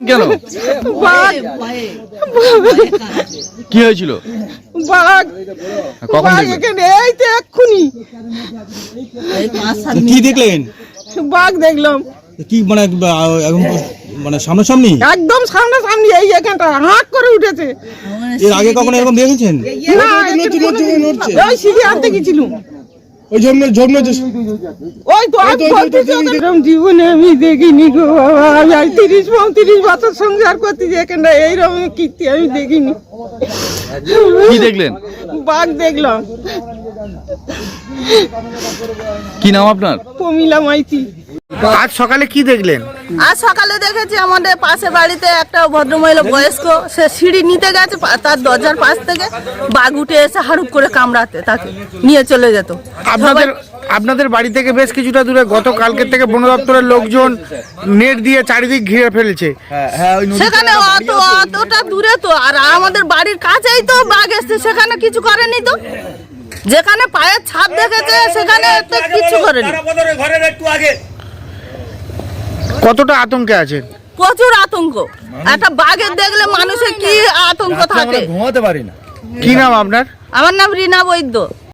কেন? বাঘ। কি হয়েছিল? বাঘ। কখন বাঘ এখানে এই তো এক্ষুনি। কি দেখলেন? বাঘ দেখলাম। কি মানে মানে সামনাসামনি? একদম সামনাসামনি এই এখানটা হাঁক করে উঠেছে। এর আগে কখনো এরকম দেখেছেন? না ওই সিঁড়ি আনতে গেছিলুম। ওই জন্য জন্য ওই তো আমি এরকম জীবনে আমি দেখিনি গো বাবা। আমি তিরিশ পঁয়ত্রিশ বছর সংসার করতেছি এখানটা এইরকম কীর্তি আমি দেখিনি। কি দেখলেন? বাঘ দেখলাম। কি নাম আপনার? প্রমিলা মাইতি। আজ সকালে কি দেখলেন? আজ সকালে দেখেছি আমাদের পাশে বাড়িতে একটা ভদ্রমহিলা বয়স্ক সে সিঁড়ি নিতে গেছে তার দরজার পাশ থেকে বাঘ উঠে এসে হাড়ুপ করে কামড়াতে তাকে নিয়ে চলে যেত। আপনাদের আপনাদের বাড়ি থেকে বেশ কিছুটা দূরে গতকালকের থেকে বন দপ্তরের লোকজন নেট দিয়ে চারিদিক ঘিরে ফেলেছে। সেখানে অত অতটা দূরে তো আর আমাদের বাড়ির কাছেই তো বাঘ এসছে সেখানে কিছু করেনি তো? যেখানে পায়ের ছাপ দেখেছে সেখানে তো কিছু করেনি। কতটা আতঙ্কে আছে? প্রচুর আতঙ্ক। একটা বাঘের দেখলে মানুষের কি আতঙ্ক থাকে? ঘুমাতে পারি না। কি নাম আপনার? আমার নাম রিনা বৈদ্য।